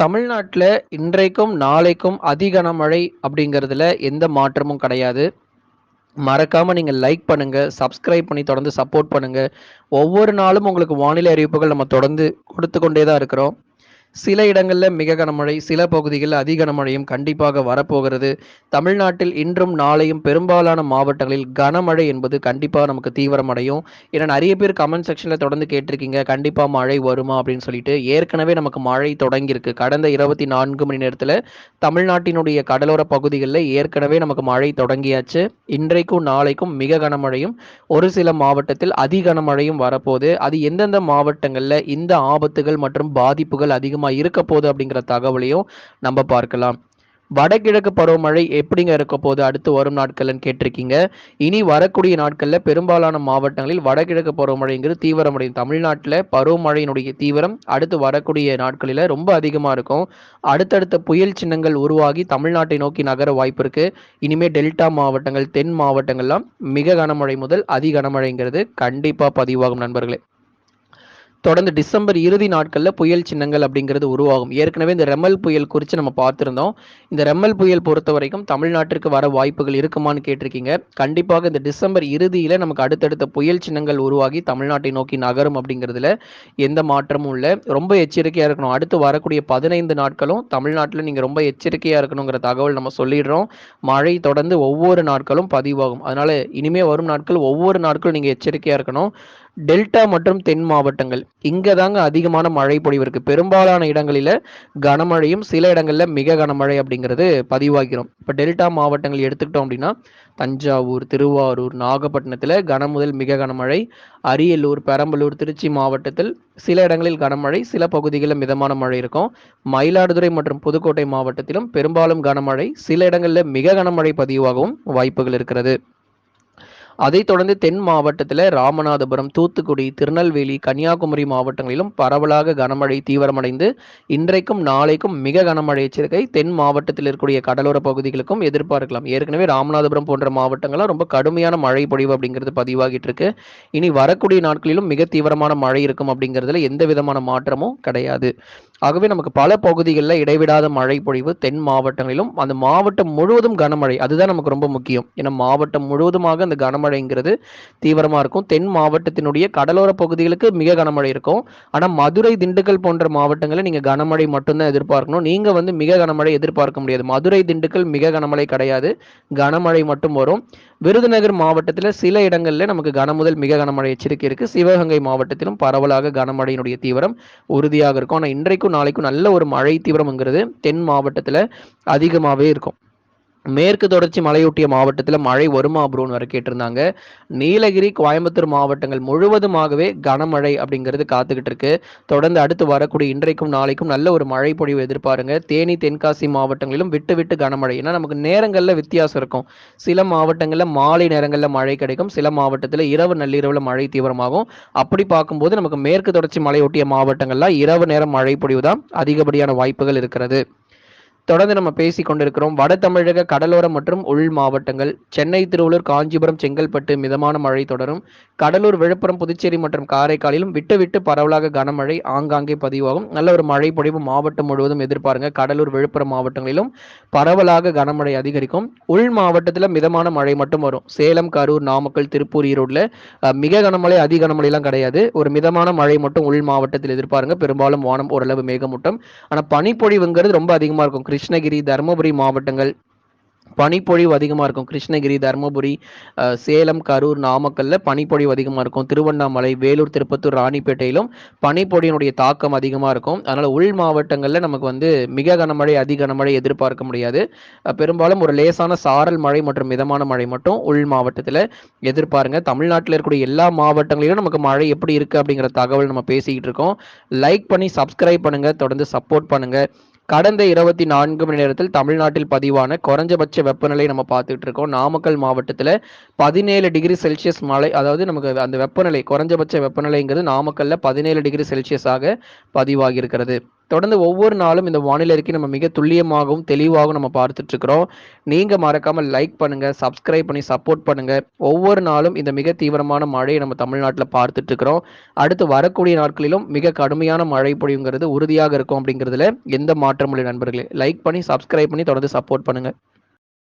தமிழ்நாட்டில் இன்றைக்கும் நாளைக்கும் அதி கனமழை அப்படிங்கிறதுல எந்த மாற்றமும் கிடையாது. மறக்காமல் நீங்கள் லைக் பண்ணுங்கள் சப்ஸ்கிரைப் பண்ணி தொடர்ந்து சப்போர்ட் பண்ணுங்கள் ஒவ்வொரு நாளும் உங்களுக்கு வானிலை அறிவிப்புகள் நம்ம தொடர்ந்து கொடுத்து கொண்டே தான் இருக்கிறோம். சில இடங்களில் மிக கனமழை சில பகுதிகளில் அதிக கனமழையும் கண்டிப்பாக வரப்போகிறது. தமிழ்நாட்டில் இன்றும் நாளையும் பெரும்பாலான மாவட்டங்களில் கனமழை என்பது கண்டிப்பாக நமக்கு தீவிரமடையும். ஏன்னா நிறைய பேர் கமெண்ட் செக்ஷனில் தொடர்ந்து கேட்டிருக்கீங்க கண்டிப்பாக மழை வருமா அப்படின்னு சொல்லிட்டு. ஏற்கனவே நமக்கு மழை தொடங்கியிருக்கு. கடந்த இருபத்தி நான்கு மணி நேரத்தில் தமிழ்நாட்டினுடைய கடலோர பகுதிகளில் ஏற்கனவே நமக்கு மழை தொடங்கியாச்சு. இன்றைக்கும் நாளைக்கும் மிக கனமழையும் ஒரு சில மாவட்டத்தில் அதி கனமழையும் வரப்போகுது. அது எந்தெந்த மாவட்டங்களில் இந்த ஆபத்துகள் மற்றும் பாதிப்புகள் அதிகம் அதிகமாக இருக்க போகுது அப்படிங்கிற தகவலையும் நம்ம பார்க்கலாம். வடகிழக்கு பருவமழை எப்படிங்க இருக்க போது அடுத்து வரும் நாட்கள்னு கேட்டிருக்கீங்க. இனி வரக்கூடிய நாட்களில் பெரும்பாலான மாவட்டங்களில் வடகிழக்கு பருவமழைங்கிறது தீவிரமடையும். தமிழ்நாட்டில் பருவமழையினுடைய தீவிரம் அடுத்து வரக்கூடிய நாட்களில் ரொம்ப அதிகமாக இருக்கும். அடுத்தடுத்த புயல் சின்னங்கள் உருவாகி தமிழ்நாட்டை நோக்கி நகர வாய்ப்பு இருக்கு. இனிமேல் டெல்டா மாவட்டங்கள் தென் மாவட்டங்கள்லாம் மிக கனமழை முதல் அதி கனமழைங்கிறது கண்டிப்பாக பதிவாகும் நண்பர்களே. தொடர்ந்து டிசம்பர் இறுதி நாட்களில் புயல் சின்னங்கள் அப்படிங்கிறது உருவாகும். ஏற்கனவே இந்த ரெமல் புயல் குறித்து நம்ம பார்த்துருந்தோம். இந்த ரெமல் புயல் பொறுத்த வரைக்கும் தமிழ்நாட்டிற்கு வர வாய்ப்புகள் இருக்குமான்னு கேட்டிருக்கீங்க. கண்டிப்பாக இந்த டிசம்பர் இறுதியில் நமக்கு அடுத்தடுத்த புயல் சின்னங்கள் உருவாகி தமிழ்நாட்டை நோக்கி நகரும் அப்படிங்கிறதுல எந்த மாற்றமும் இல்லை. ரொம்ப எச்சரிக்கையாக இருக்கணும். அடுத்து வரக்கூடிய பதினைந்து நாட்களும் தமிழ்நாட்டில் நீங்கள் ரொம்ப எச்சரிக்கையாக இருக்கணுங்கிற தகவல் நம்ம சொல்லிடுறோம். மழை தொடர்ந்து ஒவ்வொரு நாட்களும் பதிவாகும். அதனால் இனிமே வரும் நாட்கள் ஒவ்வொரு நாட்களும் நீங்கள் எச்சரிக்கையாக இருக்கணும். டெல்டா மற்றும் தென் மாவட்டங்கள். இங்கே தாங்க அதிகமான மழை பொழிவு இருக்குது பெரும்பாலான இடங்களில் கனமழையும் சில இடங்களில் மிக கனமழை அப்படிங்கிறது பதிவாகிறோம் இப்போ டெல்டா மாவட்டங்கள் எடுத்துக்கிட்டோம் அப்படின்னா தஞ்சாவூர் திருவாரூர் நாகப்பட்டினத்தில் கன முதல் மிக கனமழை அரியலூர் பெரம்பலூர் திருச்சி மாவட்டத்தில் சில இடங்களில் கனமழை சில பகுதிகளில் மிதமான மழை இருக்கும். மயிலாடுதுறை மற்றும் புதுக்கோட்டை மாவட்டத்திலும் பெரும்பாலும் கனமழை சில இடங்களில் மிக கனமழை பதிவாகவும் வாய்ப்புகள் இருக்கிறது. அதைத் தொடர்ந்து தென் மாவட்டத்தில் ராமநாதபுரம் தூத்துக்குடி திருநெல்வேலி கன்னியாகுமரி மாவட்டங்களிலும் பரவலாக கனமழை தீவிரமடைந்து இன்றைக்கும் நாளைக்கும் மிக கனமழை எச்சரிக்கை. தென் மாவட்டத்தில் இருக்கக்கூடிய கடலோர பகுதிகளுக்கும் எதிர்பார்க்கலாம். ஏற்கனவே ராமநாதபுரம் போன்ற மாவட்டங்கள்லாம் ரொம்ப கடுமையான மழை பொழிவு அப்படிங்கிறது பதிவாகிட்டு இருக்கு. இனி வரக்கூடிய நாட்களிலும் மிக தீவிரமான மழை இருக்கும் அப்படிங்கிறதுல எந்த விதமான மாற்றமும் கிடையாது. ஆகவே நமக்கு பல பகுதிகளில் இடைவிடாத மழை பொழிவு தென் மாவட்டங்களிலும் அந்த மாவட்டம் முழுவதும் கனமழை. அதுதான் நமக்கு ரொம்ப முக்கியம். ஏன்னா மாவட்டம் முழுவதுமாக அந்த கனமழைங்கிறது தீவிரமாக இருக்கும். தென் மாவட்டத்தினுடைய கடலோர பகுதிகளுக்கு மிக கனமழை இருக்கும். ஆனால் மதுரை திண்டுக்கல் போன்ற மாவட்டங்களில் நீங்கள் கனமழை மட்டும்தான் எதிர்பார்க்கணும். நீங்கள் வந்து மிக கனமழை எதிர்பார்க்க முடியாது. மதுரை திண்டுக்கல் மிக கனமழை கிடையாது. கனமழை மட்டும் வரும். விருதுநகர் மாவட்டத்தில் சில இடங்களில் நமக்கு கனமுதல் மிக கனமழை எச்சரிக்கை இருக்குது சிவகங்கை மாவட்டத்திலும் பரவலாக கனமழையினுடைய தீவிரம் உறுதியாக இருக்கும். ஆனால் இன்றைக்கும் நாளைக்கும் நல்ல ஒரு மழை தீவிரம்ங்கிறது தென் மாவட்டத்தில் அதிகமாகவே இருக்கும். மேற்கு தொடர்ச்சி மலையொட்டிய மாவட்டத்தில் மழை வருமா ப்ரோன்னு வர கேட்டிருந்தாங்க. நீலகிரி கோயம்புத்தூர் மாவட்டங்கள் முழுவதுமாகவே கனமழை அப்படிங்கிறது காத்துக்கிட்டு இருக்கு. தொடர்ந்து அடுத்து வரக்கூடிய இன்றைக்கும் நாளைக்கும் நல்ல ஒரு மழை பொழிவு எதிர்பாருங்க. தேனி தென்காசி மாவட்டங்களிலும் விட்டு விட்டு கனமழை. ஏன்னா நமக்கு நேரங்களில் வித்தியாசம் இருக்கும். சில மாவட்டங்களில் மாலை நேரங்களில் மழை கிடைக்கும். சில மாவட்டத்தில் இரவு நள்ளிரவில் மழை தீவிரமாகும். அப்படி பார்க்கும்போது நமக்கு மேற்கு தொடர்ச்சி மலையொட்டிய மாவட்டங்கள்லாம் இரவு நேரம் மழை பொழிவு தான் அதிகப்படியான வாய்ப்புகள் இருக்கிறது. தொடர்ந்து நம்ம பேசி கொண்டிருக்கிறோம். வட தமிழக கடலோர மற்றும் உள் மாவட்டங்கள். சென்னை திருவள்ளூர் காஞ்சிபுரம் செங்கல்பட்டு மிதமான மழை தொடரும். கடலூர் விழுப்புரம் புதுச்சேரி மற்றும் காரைக்காலிலும் விட்டு விட்டு பரவலாக கனமழை ஆங்காங்கே பதிவாகும். நல்ல ஒரு மழை பொழிவு மாவட்டம் முழுவதும் எதிர்பாருங்க. கடலூர் விழுப்புரம் மாவட்டங்களிலும் பரவலாக கனமழை அதிகரிக்கும். உள் மாவட்டத்தில் மிதமான மழை மட்டும் வரும். சேலம் கரூர் நாமக்கல் திருப்பூர் ஈரோடில் மிக கனமழை அதிக கனமழைலாம் கிடையாது. ஒரு மிதமான மழை மட்டும் உள் மாவட்டத்தில் எதிர்பாருங்க. பெரும்பாலும் வானம் ஓரளவு மேகமூட்டம். ஆனால் பனிப்பொழிவுங்கிறது ரொம்ப அதிகமாக இருக்கும். கிருஷ்ணகிரி தருமபுரி மாவட்டங்கள் பனிப்பொழிவு அதிகமாக இருக்கும். கிருஷ்ணகிரி தருமபுரி சேலம் கரூர் நாமக்கல்ல பனிப்பொழிவு அதிகமாக இருக்கும். திருவண்ணாமலை வேலூர் திருப்பத்தூர் ராணிப்பேட்டையிலும் பனிப்பொழியினுடைய தாக்கம் அதிகமாக இருக்கும். அதனால் உள் மாவட்டங்களில் நமக்கு வந்து மிக கனமழை அதி கனமழை எதிர்பார்க்க முடியாது. பெரும்பாலும் ஒரு லேசான சாரல் மழை மற்றும் மிதமான மழை மட்டும் உள் மாவட்டத்தில் எதிர்பாருங்க. தமிழ்நாட்டில் இருக்கக்கூடிய எல்லா மாவட்டங்களிலும் நமக்கு மழை எப்படி இருக்குது அப்படிங்கிற தகவல் நம்ம பேசிக்கிட்டு இருக்கோம். லைக் பண்ணி சப்ஸ்கிரைப் பண்ணுங்கள் தொடர்ந்து சப்போர்ட் பண்ணுங்கள் கடந்த இருபத்தி நான்கு மணி நேரத்தில் தமிழ்நாட்டில் பதிவான குறைஞ்சபட்ச வெப்பநிலை நம்ம பார்த்துட்டு இருக்கோம். நாமக்கல் மாவட்டத்தில் பதினேழு டிகிரி செல்சியஸ் மழை அதாவது நமக்கு அந்த வெப்பநிலை குறைஞ்சபட்ச வெப்பநிலைங்கிறது நாமக்கல்ல பதினேழு டிகிரி செல்சியஸாக பதிவாகி இருக்கிறது தொடர்ந்து ஒவ்வொரு நாளும் இந்த வானிலை நம்ம மிக துல்லியமாகவும் தெளிவாகவும் நம்ம பார்த்துட்டு இருக்கிறோம் நீங்க மறக்காம லைக் பண்ணுங்க சப்ஸ்கிரைப் பண்ணி சப்போர்ட் பண்ணுங்க. ஒவ்வொரு நாளும் இந்த மிக தீவிரமான மழையை நம்ம தமிழ்நாட்டில் பார்த்துட்டு இருக்கிறோம் அடுத்து வரக்கூடிய நாட்களிலும் மிக கடுமையான மழை பொழிவுங்கிறது உறுதியாக இருக்கும் அப்படிங்கிறதுல எந்த மாற்றமும் நண்பர்களே. லைக் பண்ணி சப்ஸ்கிரைப் பண்ணி தொடர்ந்து சப்போர்ட் பண்ணுங்க.